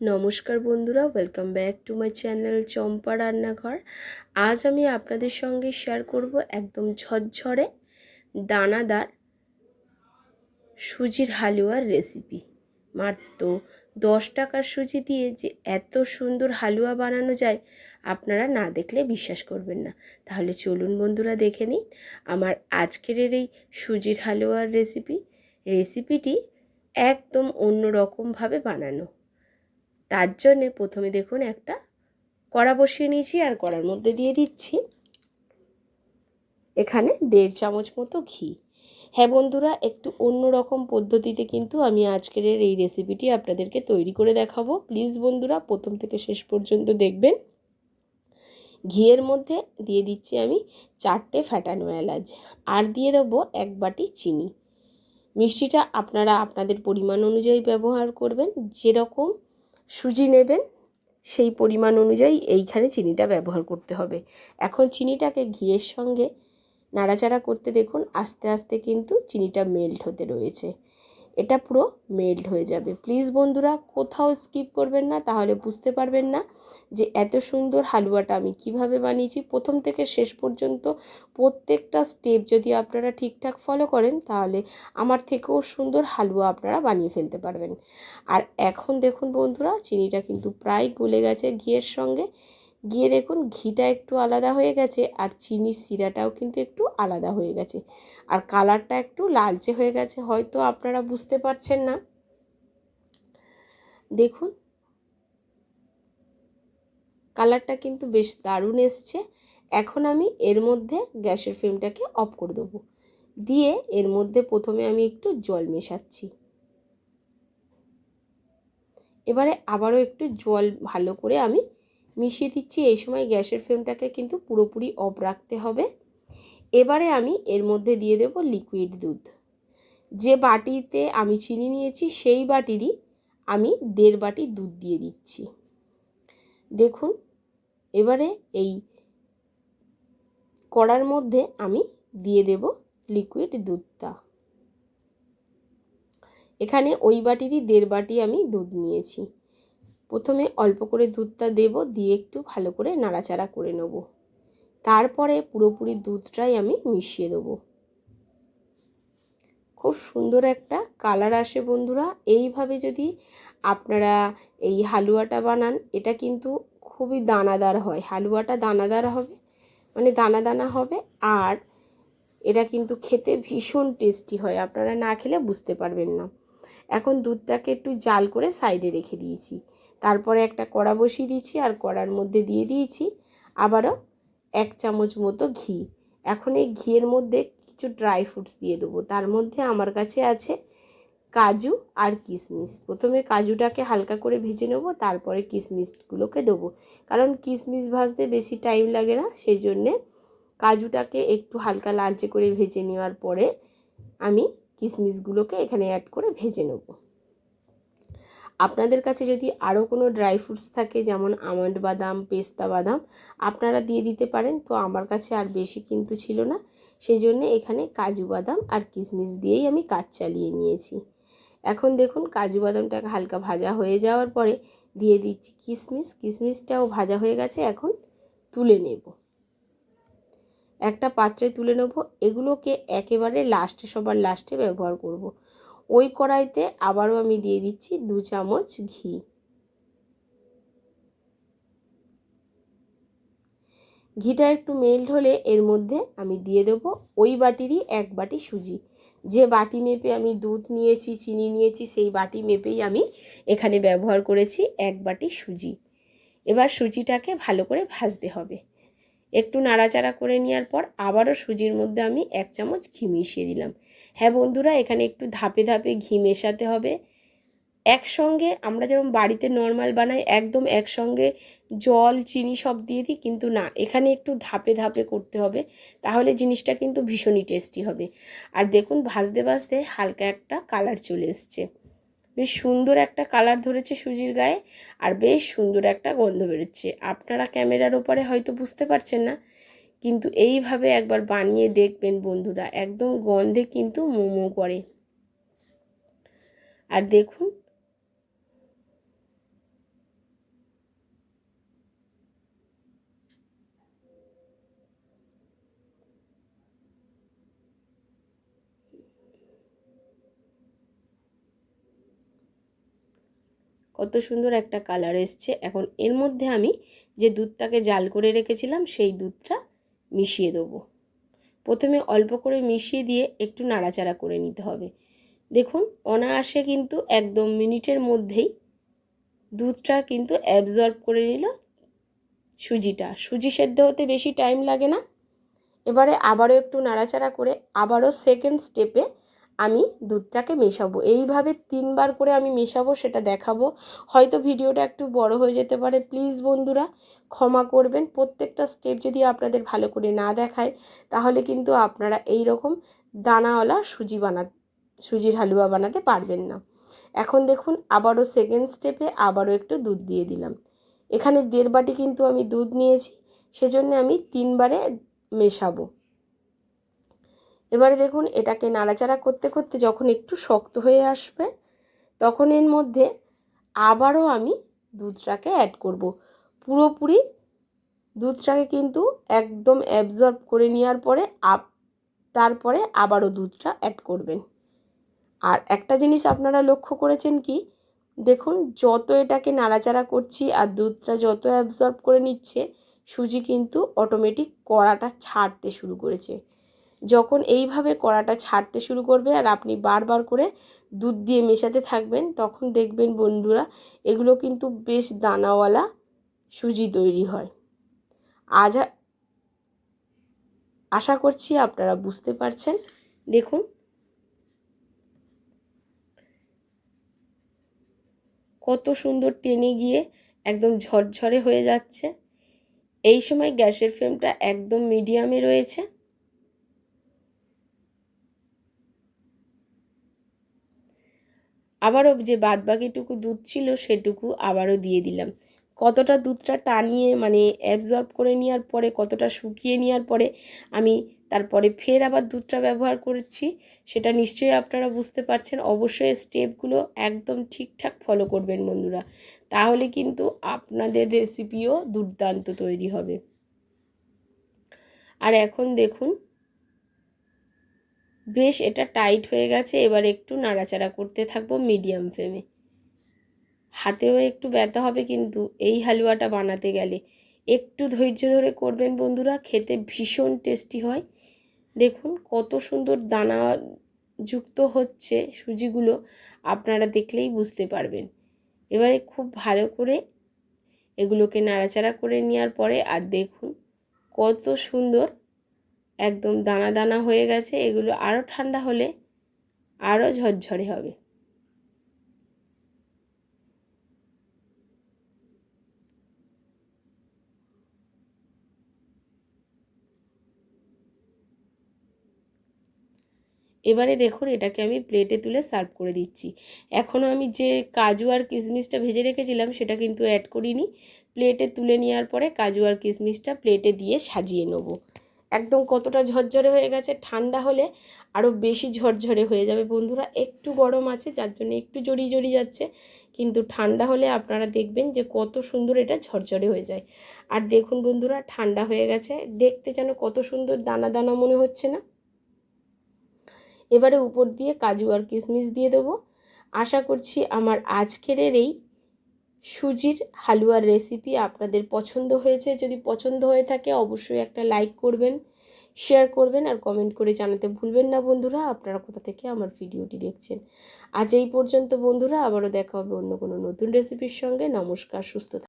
নমস্কার বন্ধুরা welcome back to my channel Champa রান্নাঘর। আজ আমি আপনাদের সঙ্গে শেয়ার করব একদম ঝরঝরে দানাদার সুজির হালুয়ার রেসিপি মাত্র দশ টাকার সুজি দিয়ে যে এত সুন্দর হালুয়া বানানো যায়, আপনারা না দেখলে বিশ্বাস করবেন না। তাহলে চলুন বন্ধুরা দেখে নিন আমার আজকের এই সুজির হালুয়ার রেসিপি রেসিপিটি একদম অন্য রকমভাবে বানানো। তার জন্যে প্রথমে দেখুন একটা কড়া বসিয়ে নিয়েছি আর কড়ার মধ্যে দিয়ে দিচ্ছি এখানে দেড় চামচ মতো ঘি। হ্যাঁ বন্ধুরা, একটু অন্য রকম পদ্ধতিতে কিন্তু আমি আজকের এই রেসিপিটি আপনাদেরকে তৈরি করে দেখাবো। প্লিজ বন্ধুরা, প্রথম থেকে শেষ পর্যন্ত দেখবেন। ঘিয়ের মধ্যে দিয়ে দিচ্ছি আমি চারটে ফ্যাটানো এলাচ আর দিয়ে দেবো এক বাটি চিনি। মিষ্টিটা আপনারা আপনাদের পরিমাণ অনুযায়ী ব্যবহার করবেন। যেরকম সুজি নেবেন, সেই পরিমাণ অনুযায়ী এইখানে চিনিটা ব্যবহার করতে হবে। এখন চিনিটাকে ঘিয়ের সঙ্গে নাড়াচাড়া করতে দেখুন, আস্তে আস্তে কিন্তু চিনিটা মেল্ট হতে রয়েছে। এটা পুরো মেল্ট হয়ে যাবে। প্লিজ বন্ধুরা, কোথাও স্কিপ করবেন না, তাহলে বুঝতে পারবেন না যে এত সুন্দর হালুয়াটা আমি কীভাবে বানিয়েছি। প্রথম থেকে শেষ পর্যন্ত প্রত্যেকটা স্টেপ যদি আপনারা ঠিকঠাক ফলো করেন, তাহলে আমার থেকেও সুন্দর হালুয়া আপনারা বানিয়ে ফেলতে পারবেন। আর এখন দেখুন বন্ধুরা, চিনিটা কিন্তু প্রায় গলে গেছে ঘিয়ের সঙ্গে। গিয়ে দেখুন ঘিটা একটু আলাদা হয়ে গেছে আর চিনির শিরাটাও কিন্তু একটু আলাদা হয়ে গেছে। আর কালারটা একটু লালচে হয়ে গেছে, হয়তো আপনারা বুঝতে পারছেন না। দেখুন। কালারটা কিন্তু বেশ দারুণ এসছে। এখন আমি এর মধ্যে গ্যাসের ফ্লেমটাকে অফ করে দেবো। দিয়ে এর মধ্যে প্রথমে আমি একটু জল মেশাচ্ছি। এবারে আবারও একটু জল ভালো করে আমি মিশিয়ে দিচ্ছি, এই সময় গ্যাসের ফ্লেমটাকে কিন্তু পুরোপুরি অফ রাখতে হবে। এবারে আমি এর মধ্যে দিয়ে দেব লিকুইড দুধ। যে বাটিতে আমি চিনি নিয়েছি, সেই বাটিরই আমি দেড় বাটি দুধ দিয়ে দিচ্ছি। দেখুন, এবারে এই কড়ার মধ্যে আমি দিয়ে দেব লিকুইড দুধটা। এখানে ওই বাটিরই দেড় বাটি আমি দুধ নিয়েছি। প্রথমে অল্প করে দুধটা দেব, দিয়ে একটু ভালো করে নাড়াচাড়া করে নেব। তারপরে পুরোপুরি দুধটাই আমি মিশিয়ে দেবো। খুব সুন্দর একটা কালার আসে বন্ধুরা। এইভাবে যদি আপনারা এই হালুয়াটা বানান, এটা কিন্তু খুবই দানাদার হয়। হালুয়াটা দানাদার হবে মানে দানা দানা হবে, আর এটা কিন্তু খেতে ভীষণ টেস্টি হয়। আপনারা না খেলে বুঝতে পারবেন না। এখন দুধটাকে একটু জাল করে সাইডে রেখে দিয়েছি। তারপরে একটা কড়া বসিয়ে দিয়েছি আর কড়ার মধ্যে দিয়ে দিয়েছি আবারও এক চামচ মতো ঘি। এখন এই ঘিয়ের মধ্যে কিছু ড্রাই ফ্রুটস দিয়ে দেবো। তার মধ্যে আমার কাছে আছে কাজু আর কিশমিশ। প্রথমে কাজুটাকে হালকা করে ভেজে নেব, তারপরে কিশমিশগুলোকে দেবো। কারণ কিশমিশ ভাজতে বেশি টাইম লাগে না, সেই জন্যে কাজুটাকে একটু হালকা লালচে করে ভেজে নেওয়ার পরে আমি কিশমিশগুলোকে এখানে অ্যাড করে ভেজে নেব। আপনাদের কাছে যদি আরও কোনো ড্রাই ফ্রুটস থাকে, যেমন আমন্ড বাদাম, পেস্তা বাদাম, আপনারা দিয়ে দিতে পারেন। তো আমার কাছে আর বেশি কিন্তু ছিল না। সেই জন্য এখানে কাজু বাদাম আর কিশমিশ দিয়েই আমি কাজ চালিয়ে নিয়েছি। এখন দেখুন, কাজু বাদামটাকে হালকা ভাজা হয়ে যাওয়ার পরে দিয়ে দিচ্ছি কিশমিশ কিশমিশটাও ভাজা হয়ে গেছে। এখন তুলে নেব। একটা পাত্রে তুলে নেব, এগুলোকে একেবারে লাস্টে সবার লাস্টে ব্যবহার করব। ওই কড়াইতে আবারও আমি দিয়ে দিচ্ছি দু চামচ ঘি। ঘিটা একটু মেল্ট হলে এর মধ্যে আমি দিয়ে দেব ওই বাটিরই এক বাটি সুজি। যে বাটি মেপে আমি দুধ নিয়েছি, চিনি নিয়েছি, সেই বাটি মেপেই আমি এখানে ব্যবহার করেছি এক বাটি সুজি। এবার সুজিটাকে ভালো করে ভাজতে হবে। একটু নাড়াচাড়া করে নেওয়ার পর আবারও সুজির মধ্যে আমি এক চামচ ঘি মিশিয়ে দিলাম। হ্যাঁ বন্ধুরা, এখানে একটু ধাপে ধাপে ঘি মেশাতে হবে। একসঙ্গে আমরা যেরকম বাড়িতে নর্মাল বানাই, একদম একসঙ্গে জল, চিনি সব দিয়ে দিই, কিন্তু না, এখানে একটু ধাপে ধাপে করতে হবে, তাহলে জিনিসটা কিন্তু ভীষণই টেস্টি হবে। আর দেখুন, ভাজতে ভাজতে হালকা একটা কালার চলে এসছে। বেশ সুন্দর একটা কালার ধরেছে সুজির গায়ে আর বেশ সুন্দর একটা গন্ধ বেরোচ্ছে। আপনারা ক্যামেরার ওপরে হয়তো বুঝতে পারছেন না, কিন্তু এইভাবে একবার বানিয়ে দেখবেন বন্ধুরা, একদম গন্ধে কিন্তু মোমো করে। আর দেখুন কত সুন্দর একটা কালার এসছে। এখন এর মধ্যে আমি যে দুধটাকে জাল করে রেখেছিলাম, সেই দুধটা মিশিয়ে দেবো। প্রথমে অল্প করে মিশিয়ে দিয়ে একটু নাড়াচাড়া করে নিতে হবে। দেখুন, অনায়াসে কিন্তু একদম মিনিটের মধ্যেই দুধটা কিন্তু অ্যাবজর্ব করে নিল সুজিটা। সুজি সেদ্ধ হতে বেশি টাইম লাগে না। এবারে আবারও একটু নাড়াচাড়া করে আবারও সেকেন্ড স্টেপে আমি দুধটাকে মেশাবো। এইভাবে তিনবার করে আমি মেশাবো, সেটা দেখাবো। হয়তো ভিডিওটা একটু বড় হয়ে যেতে পারে। প্লিজ বন্ধুরা, ক্ষমা করবেন। প্রত্যেকটা স্টেপ যদি আপনাদের ভালো করে না দেখায়, তাহলে কিন্তু আপনারা এই রকম দানাওয়ালা সুজি বানা, সুজির হালুয়া বানাতে পারবেন না। এখন দেখুন, আবারও সেকেন্ড স্টেপে আবারও একটু দুধ দিয়ে দিলাম। এখানে দেড় বাটি কিন্তু আমি দুধ নিয়েছি, সেজন্য আমি তিনবারে মেশাবো। এবারে দেখুন এটাকে নাড়াচাড়া করতে করতে যখন একটু শক্ত হয়ে আসবে, তখন এর মধ্যে আবারও আমি দুধটাকে অ্যাড করব। পুরোপুরি দুধটাকে কিন্তু একদম অ্যাবজর্ব করে নেওয়ার পরে আপ তারপরে আবারও দুধটা অ্যাড করবেন। আর একটা জিনিস আপনারা লক্ষ্য করেছেন কি, দেখুন যত এটাকে নাড়াচাড়া করছি আর দুধটা যত অ্যাবজর্ব করে নিচ্ছে, সুজি কিন্তু অটোমেটিক কড়াটা ছাড়তে শুরু করেছে। যখন এইভাবে কড়াটা ছাড়তে শুরু করবে আর আপনি বারবার করে দুধ দিয়ে মেশাতে থাকবেন, তখন দেখবেন বন্ধুরা এগুলো কিন্তু বেশ দানাওয়ালা সুজি তৈরি হয়। আজ আশা করছি আপনারা বুঝতে পারছেন। দেখুন। কত সুন্দর টেনে গিয়ে একদম ঝরঝরে হয়ে যাচ্ছে। এই সময় গ্যাসের ফ্লেমটা একদম মিডিয়ামে রয়েছে। আবারও যে বাদবাকিটুকু দুধ ছিল সেটুকু আবারও দিয়ে দিলাম। কতটা দুধটা টানিয়ে মানে অ্যাবজর্ব করে নেওয়ার পরে, কতটা শুকিয়ে নেওয়ার পরে আমি তারপরে ফের আবার দুধটা ব্যবহার করছি, সেটা নিশ্চয়ই আপনারা বুঝতে পারছেন। অবশ্যই স্টেপগুলো একদম ঠিকঠাক ফলো করবেন বন্ধুরা। তাহলে কিন্তু আপনাদের রেসিপিও দুর্দান্ত তৈরি হবে। আর এখন দেখুন বেশ, এটা টাইট হয়ে গেছে, এবার একটু নাড়াচাড়া করতে থাকব মিডিয়াম ফ্লেমে। হাতেও একটু ব্যথা হবে কিন্তু এই হালুয়াটা বানাতে গেলে। একটু ধৈর্য ধরে করবেন বন্ধুরা, খেতে ভীষণ টেস্টি হয়। দেখুন কত সুন্দর দানা যুক্ত হচ্ছে সুজিগুলো, আপনারা দেখলেই বুঝতে পারবেন। এবারে খুব ভালো করে এগুলোকে নাড়াচাড়া করে নেওয়ার পরে, আর দেখুন কত সুন্দর একদম দানা দানা হয়ে গেছে, এগুলো আরও ঠান্ডা হলে আরও ঝরঝরে হবে। এবারে দেখুন, এটাকে আমি প্লেটে তুলে সার্ভ করে দিচ্ছি। এখনও আমি যে কাজু আর কিশমিশটা ভেজে রেখেছিলাম, সেটা কিন্তু অ্যাড করিনি। প্লেটে তুলে নেওয়ার পরে কাজু আর কিশমিশটা প্লেটে দিয়ে সাজিয়ে নেব। একদম কতটা ঝরঝরে হয়ে গেছে, ঠান্ডা হলে আরও বেশি ঝরঝরে হয়ে যাবে বন্ধুরা। একটু গরম আছে, যার জন্য একটু জড়িয়ে জড়িয়ে যাচ্ছে, কিন্তু ঠান্ডা হলে আপনারা দেখবেন যে কত সুন্দর এটা ঝরঝরে হয়ে যায়। আর দেখুন বন্ধুরা, ঠান্ডা হয়ে গেছে, দেখতে যেন কত সুন্দর দানা দানা মনে হচ্ছে না। এবারে উপর দিয়ে কাজু আর কিশমিশ দিয়ে দেবো। আশা করছি আমার আজকের এই সুজির হালুয়ার রেসিপি আপনাদের পছন্দ হয়েছে, যদি পছন্দ হয়ে থাকে অবশ্যই একটা লাইক করবেন শেয়ার করবেন আর কমেন্ট করে জানাতে ভুলবেন না বন্ধুরা, আপনারা কোথা থেকে আমার ভিডিওটি দেখছেন। আজ এই পর্যন্ত বন্ধুরা, আবারও দেখা হবে অন্য কোনো নতুন রেসিপির সঙ্গে। নমস্কার, সুস্থ